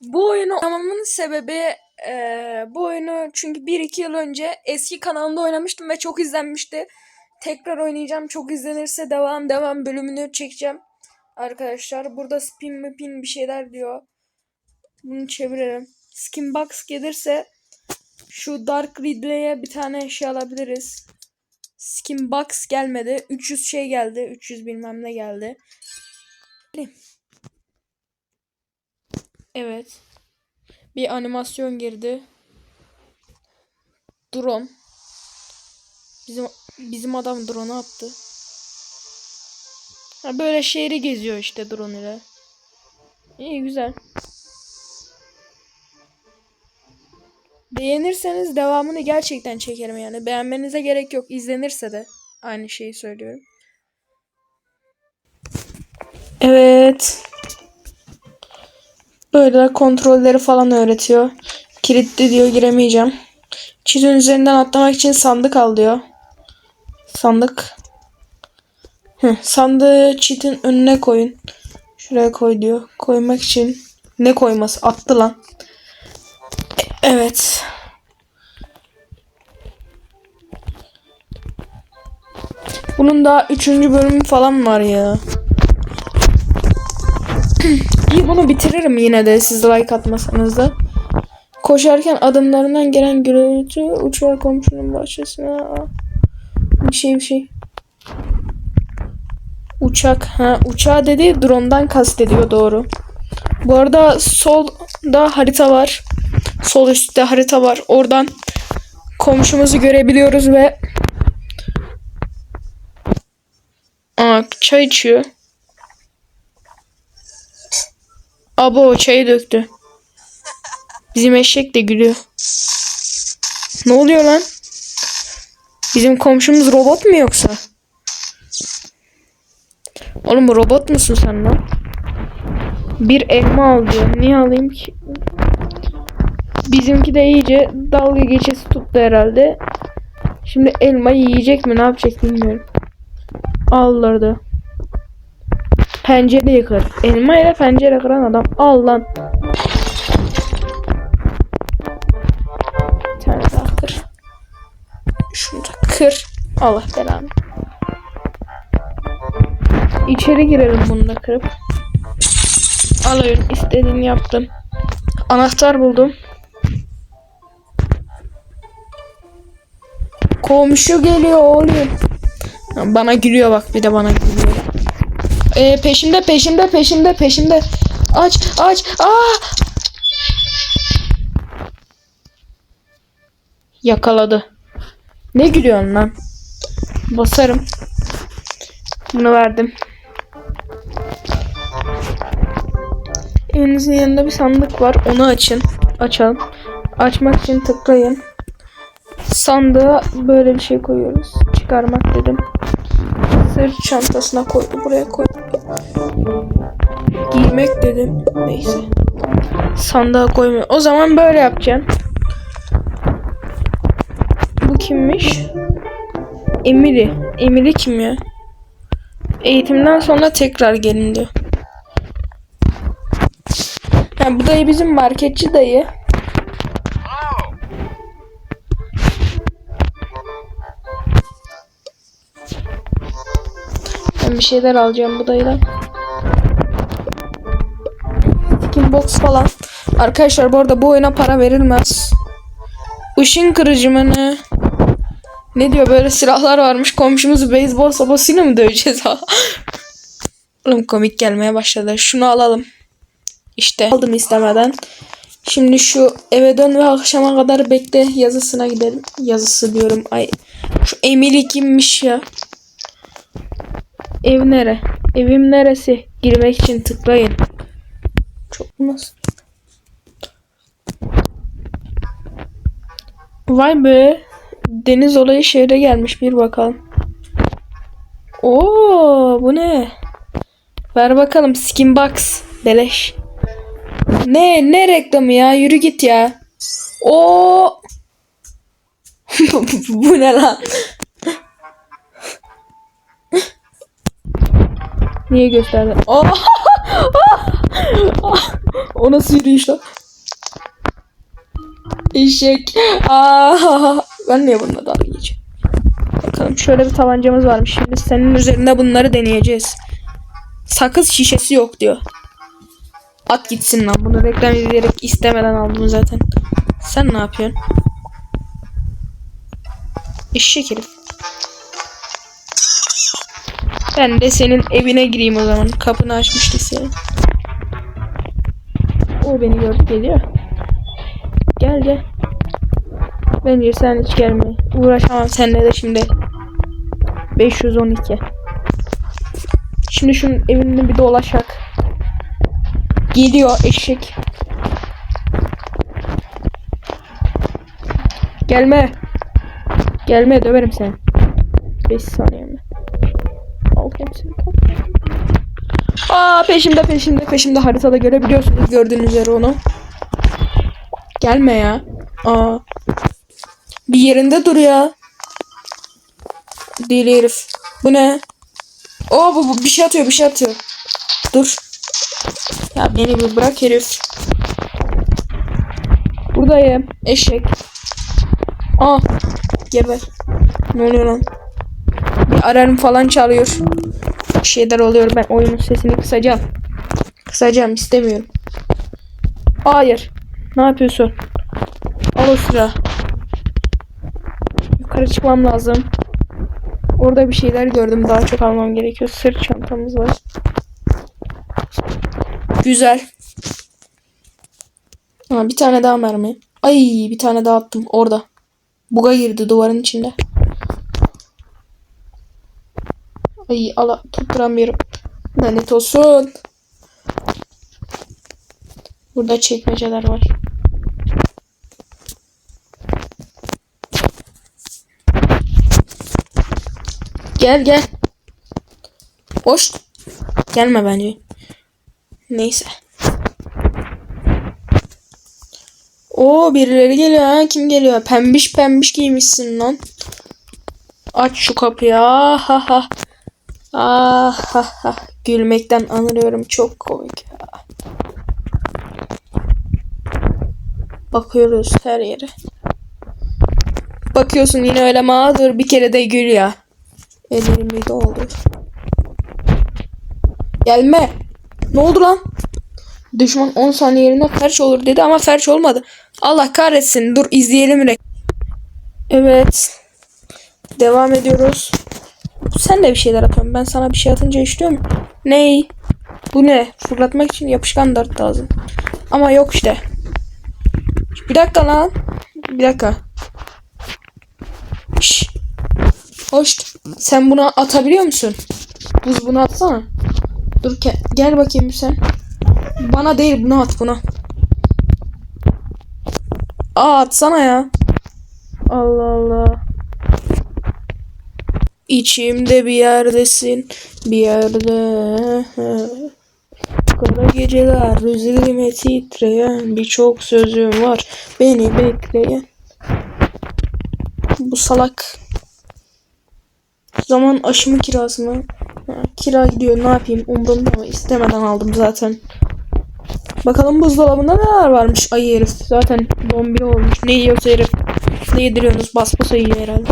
Bu oyunu oynamamın sebebi eee, bu oyunu çünkü 1-2 yıl önce eski kanalımda oynamıştım ve çok izlenmişti. Tekrar oynayacağım. Çok izlenirse devam devam bölümünü çekeceğim. Arkadaşlar burada spin mi pin bir şeyler diyor. Bunu çevirelim. Skin box gelirse şu Dark Ridley'e bir tane şey alabiliriz. Skin box gelmedi. 300 şey geldi. 300 bilmem ne geldi. Evet. Bir animasyon girdi. Drone. Bizim bizim adam drone'u attı. Ha, böyle şehri geziyor işte drone ile. İyi güzel. Beğenirseniz devamını gerçekten çekerim yani. Beğenmenize gerek yok. İzlenirse de aynı şeyi söylüyorum. Evet. Böyle kontrolleri falan öğretiyor. Kilitli diyor giremeyeceğim. Çitin üzerinden atlamak için sandık al diyor. Sandık. Hı, sandığı çitin önüne koyun. Şuraya koy diyor. Koymak için ne koyması? Attı lan. E- evet. Bunun daha üçüncü bölümü falan var ya. İyi bunu bitiririm yine de siz like atmasanız da. Koşarken adımlarından gelen gürültü uçağı komşunun bahçesine. Bir şey bir şey. Uçak. Ha uçağı dedi drone'dan kastediyor doğru. Bu arada solda harita var. Sol üstte harita var. Oradan komşumuzu görebiliyoruz ve Aa, çay içiyor. Abo çayı döktü. Bizim eşek de gülüyor. Ne oluyor lan? Bizim komşumuz robot mu yoksa? Oğlum robot musun sen lan? Bir elma al diyor. Niye alayım ki? Bizimki de iyice dalga geçesi tuttu herhalde. Şimdi elmayı yiyecek mi ne yapacak bilmiyorum. Allah'dı. Pencere yıkar. Elma ile pencere kıran adam. Al lan. Bir tane daha kır. Şunu da kır. Allah belanı. İçeri girelim bunu da kırıp. Alıyorum. istediğini yaptım. Anahtar buldum. Komşu geliyor oğlum. Bana gülüyor bak bir de bana gülüyor. Ee, peşimde peşimde peşimde peşimde. Aç aç. Aa! Yakaladı. Ne gülüyorsun lan? Basarım. Bunu verdim. Evinizin yanında bir sandık var. Onu açın. Açalım. Açmak için tıklayın. Sandığa böyle bir şey koyuyoruz. Çıkarmak dedim. Sırt çantasına koydu. Buraya koy. Giymek dedim. Neyse. Sandığa koymuyor. O zaman böyle yapacağım. Bu kimmiş? Emiri. Emiri kim ya? Eğitimden sonra tekrar gelin diyor. Ha, bu dayı bizim marketçi dayı. Ben bir şeyler alacağım bu dayıdan. Box falan. Arkadaşlar bu arada bu oyuna para verilmez. Işın kırıcı mı ne? Ne diyor böyle silahlar varmış komşumuzu beyzbol sopasıyla mı döveceğiz ha? Oğlum komik gelmeye başladı. Şunu alalım. İşte aldım istemeden. Şimdi şu eve dön ve akşama kadar bekle yazısına gidelim. Yazısı diyorum. Ay şu Emily kimmiş ya? Ev nere? Evim neresi? Girmek için tıklayın. Çok nasıl? Vay be. Deniz olayı şehre gelmiş bir bakalım. Oo, bu ne? Ver bakalım skin box. Beleş. Ne ne reklamı ya? Yürü git ya. O Bu ne lan? Niye gösterdin? Oh! O nasıl yürüyüş lan? Eşek. Aa, ben niye bununla dalga geçiyorum? Bakalım şöyle bir tabancamız varmış. Şimdi senin üzerinde bunları deneyeceğiz. Sakız şişesi yok diyor. At gitsin lan. Bunu reklam izleyerek istemeden aldım zaten. Sen ne yapıyorsun? Eşek herif. Ben de senin evine gireyim o zaman. Kapını açmıştı senin. O beni gördü geliyor. Gel gel. Bence sen hiç gelme. Uğraşamam seninle de şimdi. 512. Şimdi şunun evinde bir dolaşak. Geliyor eşek. Gelme. Gelme döverim seni. 5 saniye mi? Al hepsini. Aa peşimde peşimde peşimde haritada görebiliyorsunuz gördüğünüz üzere onu. Gelme ya. Aa. Bir yerinde dur ya. Deli herif. Bu ne? Oo bu, bu bir şey atıyor bir şey atıyor. Dur. Ya beni bir bırak herif. Buradayım. Eşek. Aa. Geber. Ne oluyor lan? Bir alarm falan çalıyor. Şeyler oluyor. Ben oyunun sesini kısacağım. Kısacağım istemiyorum. Hayır. Ne yapıyorsun? Al o sıra. Yukarı çıkmam lazım. Orada bir şeyler gördüm. Daha çok almam gerekiyor. Sırt çantamız var. Güzel. Ha, bir tane daha mermi. Ay bir tane daha attım. Orada. Buga girdi duvarın içinde. Ay ala tutturamıyorum. Lanet olsun. Burada çekmeceler var. Gel gel. Hoş. Gelme bence. Neyse. Oo birileri geliyor ha. Kim geliyor? Pembiş pembiş giymişsin lan. Aç şu kapıyı. Ha ha. Ah ha ha. Gülmekten anırıyorum. Çok komik. Bakıyoruz her yere. Bakıyorsun yine öyle mağdur bir kere de gül ya. Ellerim bir oldu. Gelme. Ne oldu lan? Düşman 10 saniye yerine felç olur dedi ama felç olmadı. Allah kahretsin. Dur izleyelim. Evet. Devam ediyoruz. Sen de bir şeyler atıyorsun. Ben sana bir şey atınca işliyor mu? Ney? Bu ne? Fırlatmak için yapışkan dart lazım. Ama yok işte. Bir dakika lan. Bir dakika. Şş. Hoş. Sen bunu atabiliyor musun? Buz bunu atsana. Dur ke- gel bakayım sen. Bana değil bunu at buna. Aa atsana ya. Allah Allah. İçimde bir yerdesin. Bir yerde. Kara geceler üzerime titreyen birçok sözüm var. Beni bekleyen. Bu salak. Zaman aşımı kirası mı? Ha, kira gidiyor ne yapayım umurumda mı? İstemeden aldım zaten. Bakalım buzdolabında neler varmış. Ay herif zaten zombi olmuş. Ne yiyorsa herif. Ne yediriyorsunuz? Basbasa yiyor herhalde.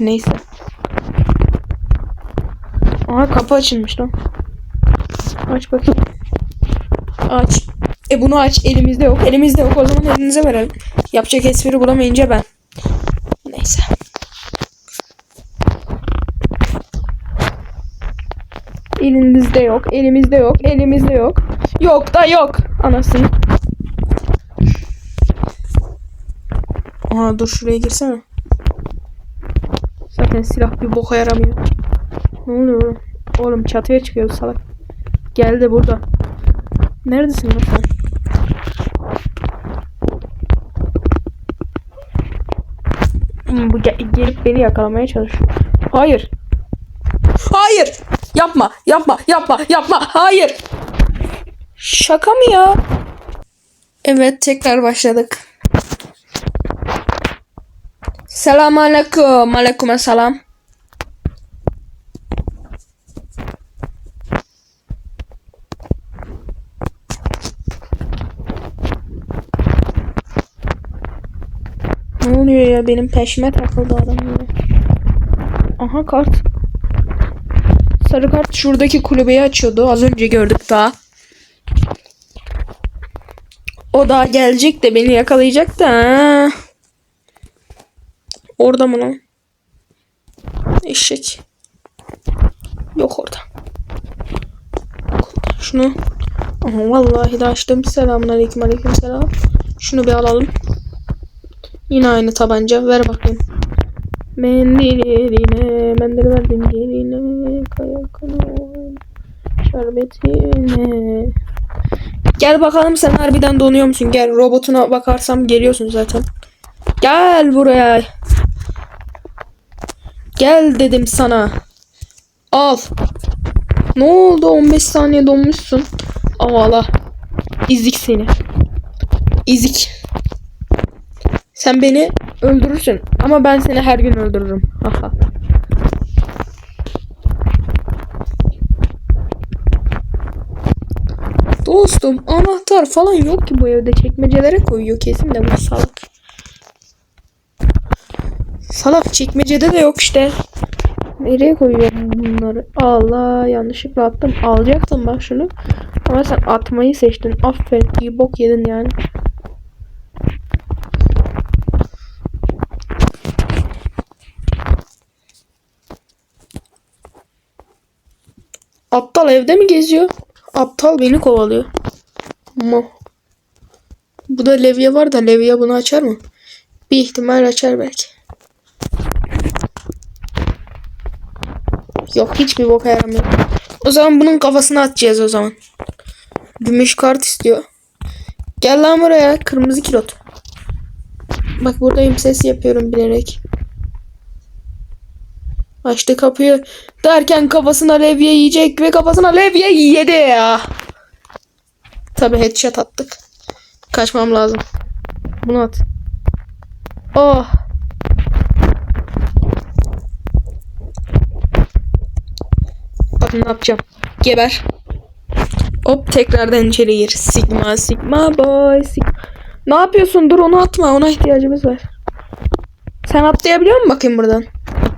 Neyse. Aha kapı açılmış lan. Aç bakayım. Aç. E bunu aç. Elimizde yok. Elimizde yok. O zaman elinize verelim. Yapacak espri bulamayınca ben. Neyse. Elinizde yok. Elimizde yok. Elimizde yok. Yok da yok. Anasını. Aha dur şuraya girsene. Zaten silah bir boka yaramıyor. Ne oluyor oğlum? Çatıya çıkıyor salak. Geldi burada. Neredesin lan sen? Hmm, bu ge- gelip beni yakalamaya çalışıyor. Hayır. Hayır. Yapma, yapma, yapma, yapma. Hayır. Şaka mı ya? Evet, tekrar başladık. Selamun aleyküm. Aleyküm selam. Oluyor ya? Benim peşime takıldı adam yine. Aha kart. Sarı kart şuradaki kulübeyi açıyordu. Az önce gördük daha. O daha gelecek de beni yakalayacak da. Orada mı lan? Eşek. Yok orada. Şunu. Aha, vallahi de açtım. Selamünaleyküm aleyküm selam. Şunu bir alalım. Yine aynı tabanca. Ver bakayım. Mendil eline, mendil verdim geline, kaya kanal, şerbetine. Gel bakalım sen harbiden donuyor musun? Gel robotuna bakarsam geliyorsun zaten. Gel buraya. Gel dedim sana. Al. Ne oldu? 15 saniye donmuşsun. Ağla. İzik seni. İzik. Sen beni öldürürsün. Ama ben seni her gün öldürürüm. Haha. Dostum anahtar falan yok ki bu evde çekmecelere koyuyor kesin de bu salak. Salak çekmecede de yok işte. Nereye koyuyorum bunları? Allah yanlışlıkla attım. Alacaktım bak şunu. Ama sen atmayı seçtin. Aferin iyi bok yedin yani. Aptal evde mi geziyor? Aptal beni kovalıyor. Mo. Bu da levye var da levye bunu açar mı? Bir ihtimal açar belki. Yok hiçbir boka yaramıyor. O zaman bunun kafasına atacağız o zaman. Gümüş kart istiyor. Gel lan buraya kırmızı kilot. Bak buradayım ses yapıyorum bilerek. Açtı kapıyı derken kafasına levye yiyecek ve kafasına levye yedi ya. Tabi headshot attık. Kaçmam lazım. Bunu at. Oh. Bakın ne yapacağım. Geber. Hop tekrardan içeri gir. Sigma sigma boy. Sigma. Ne yapıyorsun? Dur onu atma. Ona ihtiyacımız var. Sen atlayabiliyor musun bakayım buradan?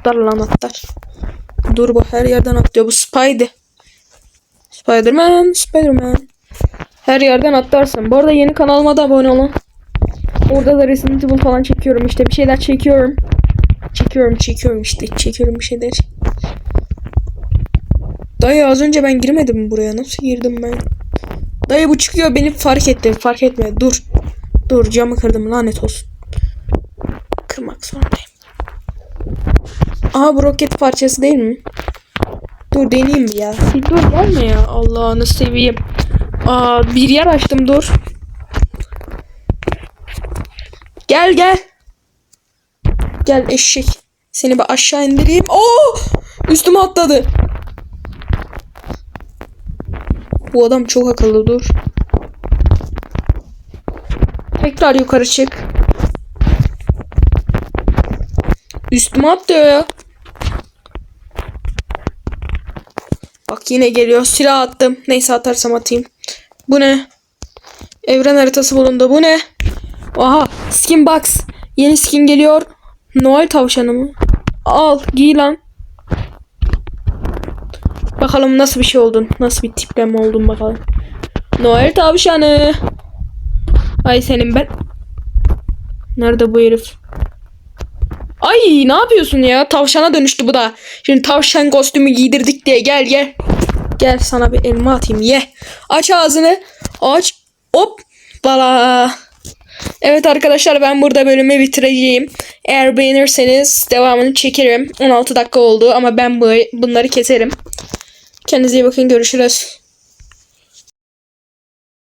Atlar lan atlar. Dur bu her yerden atlıyor. Bu Spidey. Spiderman, Spiderman. Her yerden atlarsın. Bu arada yeni kanalıma da abone olun. Orada da Resident Evil falan çekiyorum işte. Bir şeyler çekiyorum. Çekiyorum, çekiyorum işte. Çekiyorum bir şeyler. Dayı az önce ben girmedim buraya? Nasıl girdim ben? Dayı bu çıkıyor beni fark etti. Fark etme. Dur. Dur camı kırdım lanet olsun. Kırmak zorundayım. Aha bu roket parçası değil mi? Dur deneyeyim ya. Dur gelme ya. Allah'ını seveyim. Aa bir yer açtım dur. Gel gel. Gel eşek. Seni bir aşağı indireyim. Oo! Üstüme atladı. Bu adam çok akıllı dur. Tekrar yukarı çık. Üstüme atlıyor ya. Bak yine geliyor. Silah attım. Neyse atarsam atayım. Bu ne? Evren haritası bulundu. Bu ne? Aha. Skin box. Yeni skin geliyor. Noel tavşanı mı? Al. Giy lan. Bakalım nasıl bir şey oldun. Nasıl bir tipleme oldun bakalım. Noel tavşanı. Ay senin ben. Nerede bu herif? Ay ne yapıyorsun ya? Tavşana dönüştü bu da. Şimdi tavşan kostümü giydirdik diye gel gel. Gel sana bir elma atayım ye. Aç ağzını. Aç. Hop. Bala. Evet arkadaşlar ben burada bölümü bitireceğim. Eğer beğenirseniz devamını çekerim. 16 dakika oldu ama ben bu, bunları keserim. Kendinize iyi bakın görüşürüz.